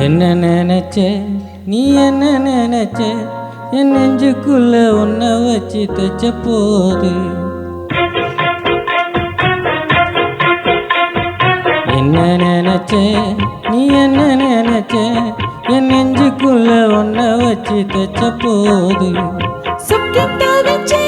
என்ன நினைச்ச? நீ என்ன நினைச்ச? என் நெஞ்சுக்குள்ள உன்னை வச்சு தைச்ச போது. என்ன நினைச்ச? நீ என்ன நினைச்ச? என் நெஞ்சுக்குள்ள உன்னை வச்சு தச்ச போது. சொக்கி தவிச்சே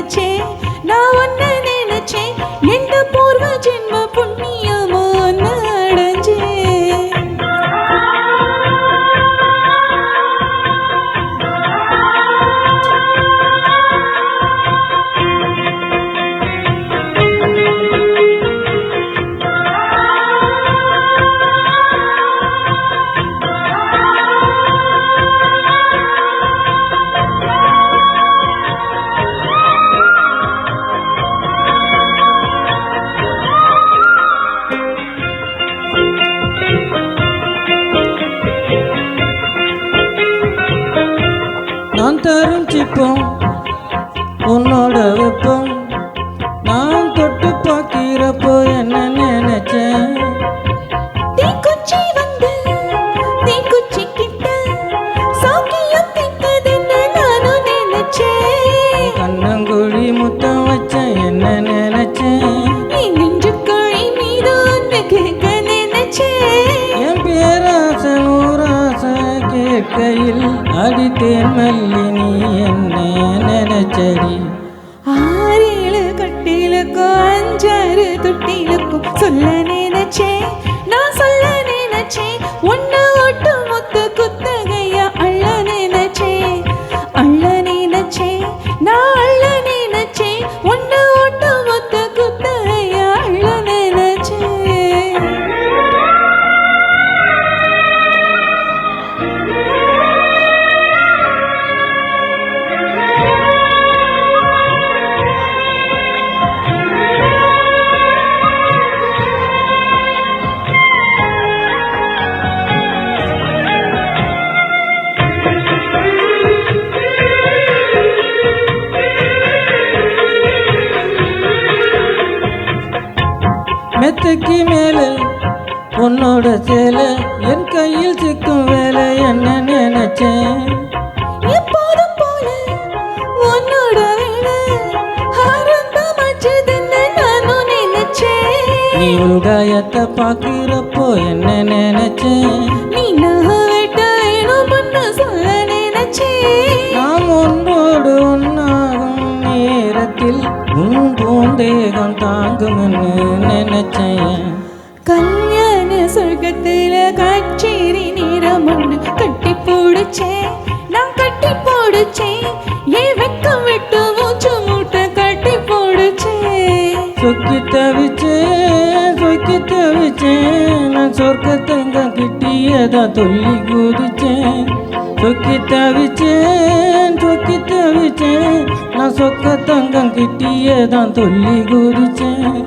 உன்ன நினைச்சே நான் தரும் சிப்பம் உன்னோட மெத்தைக்கு மேலே உன்னோட சேலை என் கையில் சிக்கும் வேலை என்ன நினைச்சேன்? நீ உள்காயத்தை பார்க்கிறப்போ என்ன நினைச்சேன்? நீ நினைச்சேன் கல்யாண சொர்க்கத்துல கச்சேரி நேரம் ஒண்ணு கட்டி போடுச்சேன். நான் கட்டி போடுச்சேன். ஏன் வெக்கம் விட்டு மூச்சு மூட்டை கட்டி போடுச்சேன். சொக்கி தவிச்சேன் சொக்கி தவிச்சேன். நான் சொர்க்க தங்கம் கிட்டியதா சொல்லி குதிச்சேன். சொக்கி தவிச்சேன் சொக்கி தவிச்சேன். நான் சொக்க தங்கம் கிட்டியதான் சொல்லி குதிச்சேன்.